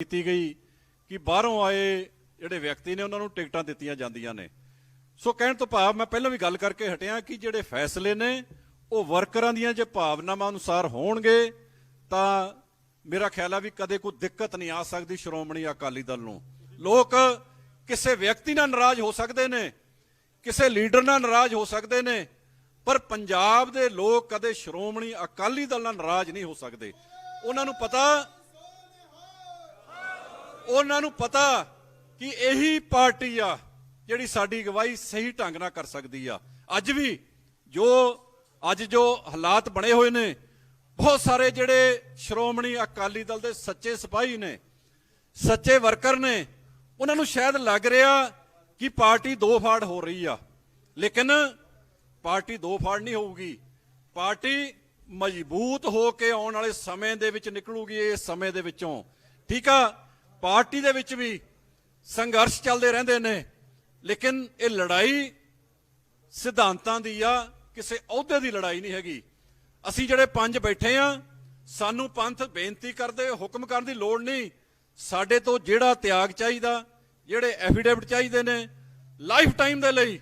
ਕੀਤੀ ਗਈ ਕਿ ਬਾਹਰੋਂ ਆਏ ਜਿਹੜੇ ਵਿਅਕਤੀ ਨੇ ਉਹਨਾਂ ਨੂੰ ਟਿਕਟਾਂ ਦਿੱਤੀਆਂ ਜਾਂਦੀਆਂ ਨੇ। ਸੋ ਕਹਿਣ ਤੋਂ ਭਾਵ ਮੈਂ ਪਹਿਲਾਂ ਵੀ ਗੱਲ ਕਰਕੇ ਹਟਿਆ ਕਿ ਜਿਹੜੇ ਫੈਸਲੇ ਨੇ, ਉਹ ਵਰਕਰਾਂ ਦੀਆਂ ਜੇ ਭਾਵਨਾਵਾਂ ਅਨੁਸਾਰ ਹੋਣਗੇ, ਤਾਂ ਮੇਰਾ ਖਿਆਲ ਆ ਵੀ ਕਦੇ ਕੋਈ ਦਿੱਕਤ ਨਹੀਂ ਆ ਸਕਦੀ ਸ਼੍ਰੋਮਣੀ ਅਕਾਲੀ ਦਲ ਨੂੰ। ਲੋਕ ਕਿਸੇ ਵਿਅਕਤੀ ਨਾਲ ਨਾਰਾਜ਼ ਹੋ ਸਕਦੇ ਨੇ, ਕਿਸੇ ਲੀਡਰ ਨਾਲ ਨਾਰਾਜ਼ ਹੋ ਸਕਦੇ ਨੇ, ਪਰ ਪੰਜਾਬ ਦੇ ਲੋਕ ਕਦੇ ਸ਼੍ਰੋਮਣੀ ਅਕਾਲੀ ਦਲ ਨਾਲ ਨਾਰਾਜ਼ ਨਹੀਂ ਹੋ ਸਕਦੇ। ਉਹਨਾਂ ਨੂੰ ਪਤਾ ਉਹਨਾਂ ਨੂੰ ਪਤਾ ਕਿ ਇਹੀ ਪਾਰਟੀ ਆ ਜਿਹੜੀ ਸਾਡੀ ਅਗਵਾਈ ਸਹੀ ਢੰਗ ਨਾਲ ਕਰ ਸਕਦੀ ਆ। ਅੱਜ ਵੀ ਜੋ, ਅੱਜ ਜੋ ਹਾਲਾਤ ਬਣੇ ਹੋਏ ਨੇ, ਬਹੁਤ ਸਾਰੇ ਜਿਹੜੇ ਸ਼੍ਰੋਮਣੀ ਅਕਾਲੀ ਦਲ ਦੇ ਸੱਚੇ ਸਿਪਾਹੀ ਨੇ, ਸੱਚੇ ਵਰਕਰ ਨੇ, ਉਹਨਾਂ ਨੂੰ ਸ਼ਾਇਦ ਲੱਗ ਰਿਹਾ ਕਿ ਪਾਰਟੀ ਦੋ ਫਾੜ ਹੋ ਰਹੀ ਆ। ਲੇਕਿਨ ਪਾਰਟੀ ਦੋ ਫਾੜ ਨਹੀਂ ਹੋਊਗੀ। ਪਾਰਟੀ ਮਜ਼ਬੂਤ ਹੋ ਕੇ ਆਉਣ ਵਾਲੇ ਸਮੇਂ ਦੇ ਵਿੱਚ ਨਿਕਲੂਗੀ ਇਸ ਸਮੇਂ ਦੇ ਵਿੱਚੋਂ। ਠੀਕ ਆ? ਪਾਰਟੀ ਦੇ ਵਿੱਚ ਵੀ ਸੰਘਰਸ਼ ਚੱਲਦੇ ਰਹਿੰਦੇ ਨੇ, ਲੇਕਿਨ ਇਹ ਲੜਾਈ ਸਿਧਾਂਤਾਂ ਦੀ ਆ, ਕਿਸੇ ਅਹੁਦੇ ਦੀ ਲੜਾਈ ਨਹੀਂ ਹੈਗੀ। ਅਸੀਂ ਜਿਹੜੇ ਪੰਜ ਬੈਠੇ ਆ, ਸਾਨੂੰ ਪੰਥ ਬੇਨਤੀ ਕਰਦੇ, ਹੁਕਮ ਕਰਨ ਦੀ ਲੋੜ ਨਹੀਂ। ਸਾਡੇ ਤੋਂ ਜਿਹੜਾ ਤਿਆਗ ਚਾਹੀਦਾ, ਜਿਹੜੇ ਐਫੀਡੇਵਿਟ ਚਾਹੀਦੇ ਨੇ ਲਾਈਫ ਟਾਈਮ ਦੇ ਲਈ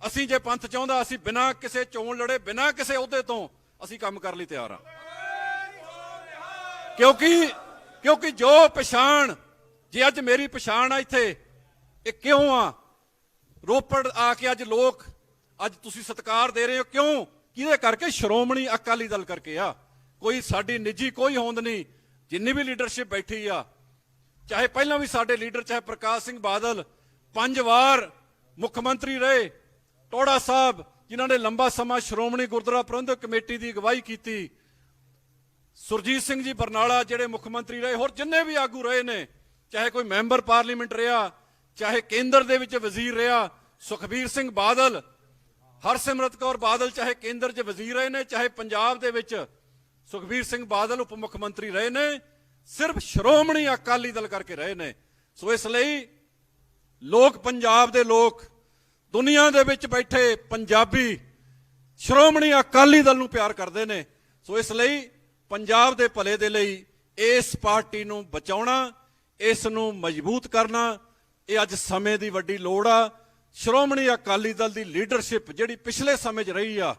ਅਸੀਂ ਜੇ ਪੰਥ ਚਾਹੁੰਦਾ, ਅਸੀਂ ਬਿਨਾਂ ਕਿਸੇ ਚੋਣ ਲੜੇ, ਬਿਨਾਂ ਕਿਸੇ ਅਹੁਦੇ ਤੋਂ ਅਸੀਂ ਕੰਮ ਕਰਨ ਲਈ ਤਿਆਰ ਆ। ਕਿਉਂਕਿ ਕਿਉਂਕਿ ਜੋ ਪਛਾਣ, ਜੇ ਅੱਜ ਮੇਰੀ ਪਛਾਣ ਆ ਇੱਥੇ, ਇਹ ਕਿਉਂ ਆ? ਰੋਪੜ ਆ ਕੇ ਅੱਜ ਲੋਕ ਅੱਜ ਤੁਸੀਂ ਸਤਿਕਾਰ ਦੇ ਰਹੇ ਹੋ, ਕਿਉਂ? ਕਿਹਦੇ ਕਰਕੇ? ਸ਼੍ਰੋਮਣੀ ਅਕਾਲੀ ਦਲ ਕਰਕੇ ਆ। ਕੋਈ ਸਾਡੀ ਨਿੱਜੀ ਕੋਈ ਹੋਂਦ ਨਹੀਂ, ਜਿੰਨੀ ਵੀ ਲੀਡਰਸ਼ਿਪ ਬੈਠੀ ਆ, ਚਾਹੇ ਪਹਿਲਾਂ ਵੀ ਸਾਡੇ ਲੀਡਰ ਚਾਹੇ ਪ੍ਰਕਾਸ਼ ਸਿੰਘ ਬਾਦਲ, ਪੰਜ ਵਾਰ ਮੁੱਖ ਮੰਤਰੀ ਰਹੇ, ਟੋੜਾ ਸਾਹਿਬ, ਜਿਨ੍ਹਾਂ ਨੇ ਲੰਬਾ ਸਮਾਂ ਸ਼੍ਰੋਮਣੀ ਗੁਰਦੁਆਰਾ ਪ੍ਰਬੰਧਕ ਕਮੇਟੀ ਦੀ ਅਗਵਾਈ ਕੀਤੀ ਸੁਰਜੀਤ ਸਿੰਘ ਜੀ ਬਰਨਾਲਾ ਜਿਹੜੇ ਮੁੱਖ ਮੰਤਰੀ ਰਹੇ, ਹੋਰ ਜਿੰਨੇ ਵੀ ਆਗੂ ਰਹੇ ਨੇ, ਚਾਹੇ ਕੋਈ ਮੈਂਬਰ ਪਾਰਲੀਮੈਂਟ ਰਿਹਾ, ਚਾਹੇ ਕੇਂਦਰ ਦੇ ਵਿੱਚ ਵਜ਼ੀਰ ਰਿਹਾ, ਸੁਖਬੀਰ ਸਿੰਘ ਬਾਦਲ, ਹਰਸਿਮਰਤ ਕੌਰ ਬਾਦਲ ਚਾਹੇ ਕੇਂਦਰ 'ਚ ਵਜ਼ੀਰ ਰਹੇ ਨੇ, ਚਾਹੇ ਪੰਜਾਬ ਦੇ ਵਿੱਚ ਸੁਖਬੀਰ ਸਿੰਘ ਬਾਦਲ ਉਪ ਮੁੱਖ ਮੰਤਰੀ ਰਹੇ ਨੇ, ਸਿਰਫ ਸ਼੍ਰੋਮਣੀ ਅਕਾਲੀ ਦਲ ਕਰਕੇ ਰਹੇ ਨੇ। ਸੋ ਇਸ ਲਈ ਲੋਕ ਪੰਜਾਬ ਦੇ ਲੋਕ, ਦੁਨੀਆ ਦੇ ਵਿੱਚ ਬੈਠੇ ਪੰਜਾਬੀ ਸ਼੍ਰੋਮਣੀ ਅਕਾਲੀ ਦਲ ਨੂੰ ਪਿਆਰ ਕਰਦੇ ਨੇ। ਸੋ ਇਸ ਲਈ ਪੰਜਾਬ ਦੇ ਭਲੇ ਦੇ ਲਈ ਇਸ ਪਾਰਟੀ ਨੂੰ ਬਚਾਉਣਾ, ਇਸ ਨੂੰ ਮਜ਼ਬੂਤ ਕਰਨਾ, ਇਹ ਅੱਜ ਸਮੇਂ ਦੀ ਵੱਡੀ ਲੋੜ ਆ। ਸ਼੍ਰੋਮਣੀ ਅਕਾਲੀ ਦਲ ਦੀ ਲੀਡਰਸ਼ਿਪ ਜਿਹੜੀ ਪਿਛਲੇ ਸਮੇਂ 'ਚ ਰਹੀ ਆ,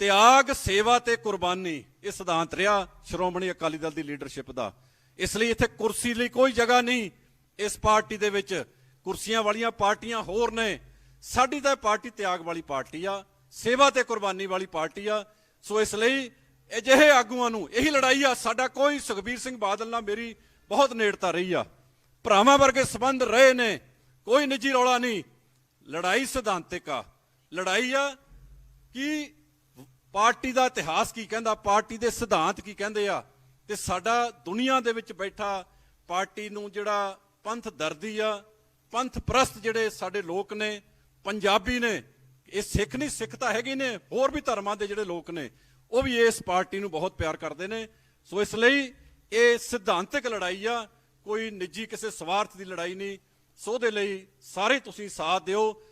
ਤਿਆਗ, ਸੇਵਾ ਤੇ ਕੁਰਬਾਨੀ, ਇਹ ਸਿਧਾਂਤ ਰਿਹਾ ਸ਼੍ਰੋਮਣੀ ਅਕਾਲੀ ਦਲ ਦੀ ਲੀਡਰਸ਼ਿਪ ਦਾ। ਇਸ ਲਈ ਇੱਥੇ ਕੁਰਸੀ ਲਈ ਕੋਈ ਜਗ੍ਹਾ ਨਹੀਂ। ਇਸ ਪਾਰਟੀ ਦੇ ਵਿੱਚ ਕੁਰਸੀਆਂ ਵਾਲੀਆਂ ਪਾਰਟੀਆਂ ਹੋਰ ਨੇ। ਸਾਡੀ ਤਾਂ ਪਾਰਟੀ ਤਿਆਗ ਵਾਲੀ ਪਾਰਟੀ ਆ, ਸੇਵਾ ਤੇ ਕੁਰਬਾਨੀ ਵਾਲੀ ਪਾਰਟੀ ਆ। ਸੋ ਇਸ ਲਈ ਅਜਿਹੇ ਆਗੂਆਂ ਨੂੰ ਇਹੀ ਲੜਾਈ ਆ, ਸਾਡਾ ਕੋਈ ਸੁਖਬੀਰ ਸਿੰਘ ਬਾਦਲ ਨਾਲ ਮੇਰੀ ਬਹੁਤ ਨੇੜਤਾ ਰਹੀ ਆ। ਭਰਾਵਾਂ ਵਰਗੇ ਸਬੰਧ ਰਹੇ ਨੇ, ਕੋਈ ਨਿੱਜੀ ਰੌਲਾ ਨਹੀਂ। ਲੜਾਈ ਸਿਧਾਂਤਿਕ ਆ। ਲੜਾਈ ਆ ਕਿ ਪਾਰਟੀ ਦਾ ਇਤਿਹਾਸ ਕੀ ਕਹਿੰਦਾ, ਪਾਰਟੀ ਦੇ ਸਿਧਾਂਤ ਕੀ ਕਹਿੰਦੇ ਆ। ਤੇ ਸਾਡਾ ਦੁਨੀਆ ਦੇ ਵਿੱਚ ਬੈਠਾ ਪਾਰਟੀ ਨੂੰ ਜਿਹੜਾ ਪੰਥ ਦਰਦੀ ਆ, ਪੰਥ ਪ੍ਰਸਤ ਜਿਹੜੇ ਸਾਡੇ ਲੋਕ ਨੇ, ਪੰਜਾਬੀ ਨੇ, ਇਹ ਸਿੱਖ ਨਹੀਂ, ਸਿੱਖ ਤਾਂ ਹੈਗੇ ਨੇ, ਹੋਰ ਵੀ ਧਰਮਾਂ ਦੇ ਜਿਹੜੇ ਲੋਕ ਨੇ। ਉਹ ਵੀ ਇਸ ਪਾਰਟੀ ਨੂੰ ਬਹੁਤ ਪਿਆਰ ਕਰਦੇ ਨੇ। ਸੋ ਇਸ ਲਈ ਇਹ ਸਿਧਾਂਤਕ ਲੜਾਈ ਆ, ਕੋਈ ਨਿੱਜੀ ਕਿਸੇ ਸਵਾਰਥ ਦੀ ਲੜਾਈ ਨਹੀਂ। ਸੋ ਦੇ ਲਈ ਸਾਰੇ ਤੁਸੀਂ ਸਾਥ ਦਿਓ।